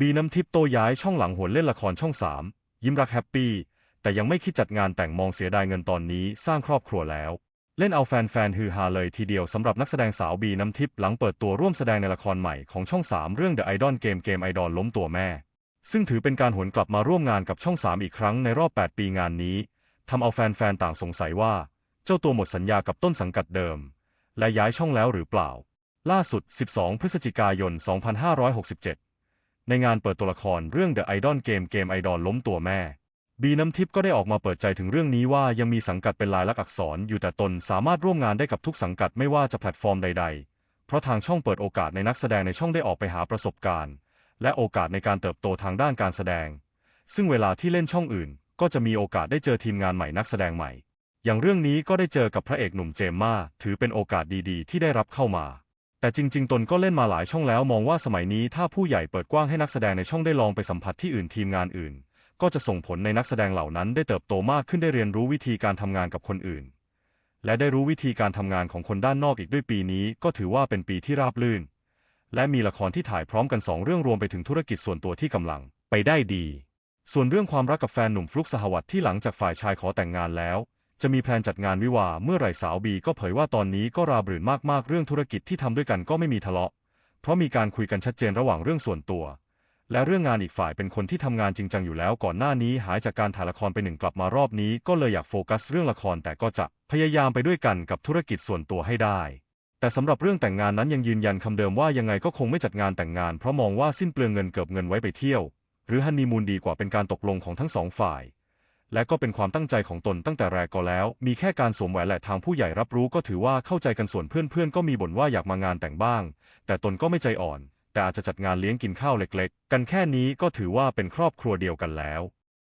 บีน้ำทิพย์โตย้ายช่องหลังหวนเล่นละครช่องสามยิ้มรักแฮปปี้ แต่ยังไม่คิดจัดงานแต่งมองเสียดายเงินตอนนี้สร้างครอบครัวแล้ว เล่นเอาแฟนๆฮือฮาเลยทีเดียวสำหรับนักแสดงสาวบีน้ำทิพย์หลังเปิดตัวร่วมแสดงในละครใหม่ของช่องสามเรื่อง The Idol เกมเกมไอดอลล้มตัวแม่ ซึ่งถือเป็นการหวนกลับมาร่วมงานกับช่องสามอีกครั้งในรอบ 8 ปีงานนี้ทำเอาแฟนๆต่างสงสัยว่า เจ้าตัวหมดสัญญากับต้นสังกัดเดิม และย้ายช่องแล้วหรือเปล่า ล่าสุด 12 พฤศจิกายน 2567 ในงานเปิดตัวละครเรื่อง The Idol เกมเกมไอดอลล้มตัวแม่ บีน้ำทิพย์ก็ได้ออกมาเปิดใจถึงเรื่องนี้ว่ายังมีสังกัดเป็นลายลักษณ์อักษรอยู่แต่ตนสามารถร่วมงานได้กับทุกสังกัดไม่ว่าจะแพลตฟอร์มใด ๆ เพราะทางช่องเปิดโอกาสในนักแสดงในช่องได้ออกไปหาประสบการณ์ และโอกาสในการเติบโตทางด้านการแสดง ซึ่งเวลาที่เล่นช่องอื่น ก็จะมีโอกาสได้เจอทีมงานใหม่นักแสดงใหม่ อย่างเรื่องนี้ก็ได้เจอกับพระเอกหนุ่มเจมมาถือเป็นโอกาสดีๆ ที่ได้รับเข้ามา แต่จริง ๆ ตนก็เล่นมาหลายช่องแล้วมองว่าสมัยนี้ถ้าผู้ใหญ่เปิดกว้างให้นักแสดงในช่องได้ลองไปสัมผัสที่อื่นทีมงานอื่น ก็จะส่งผลในนักแสดงเหล่านั้นได้เติบโตมากขึ้นได้เรียนรู้วิธีการทำงานกับคนอื่น และได้รู้วิธีการทำงานของคนด้านนอกอีกด้วยปีนี้ก็ถือว่าเป็นปีที่ราบรื่น และมีละครที่ถ่ายพร้อมกันสองเรื่องรวมไปถึงธุรกิจส่วนตัวที่กำลังไปได้ดี ส่วนเรื่องความรักกับแฟนหนุ่มฟลุกสหวัตที่หลังจากฝ่ายชายขอแต่งงานแล้ว จะมีแพลนจัดงานวิวาห์เมื่อไหร่สาวบีก็เผยว่าตอนนี้ก็ราบรื่นมากๆเรื่องธุรกิจที่ทำด้วยกันก็ไม่มีทะเลาะ เพราะมีการคุยกันชัดเจนระหว่างเรื่องส่วนตัว และเรื่องงานอีกฝ่ายเป็นคนที่ทำงานจริงจังอยู่แล้วก่อนหน้านี้หายจากการถ่ายละครไปหนึ่งกลับมารอบนี้ ก็เลยอยากโฟกัสเรื่องละครแต่ก็จะพยายามไปด้วยกันกับธุรกิจส่วนตัวให้ได้ แต่สำหรับเรื่องแต่งงานนั้นยังยืนยันคำเดิมว่ายังไงก็คงไม่จัดงานแต่งงานเพราะมองว่าสิ้นเปลืองเงินเกือบเงินไว้ไปเที่ยว หรือฮันนีมูนดีกว่าเป็นการตกลงของทั้งสองฝ่าย และก็เป็นความตั้งใจของตนตั้งแต่แรกก็แล้ว มีแค่การสวมแหวนแหละทางผู้ใหญ่รับรู้ก็ถือว่าเข้าใจกันส่วนเพื่อนๆ ก็มีบ่นว่าอยากมางานแต่งบ้าง แต่ตนก็ไม่ใจอ่อน แต่อาจจะจัดงานเลี้ยงกินข้าวเล็กๆ กันแค่นี้ก็ถือว่าเป็นครอบครัวเดียวกันแล้ว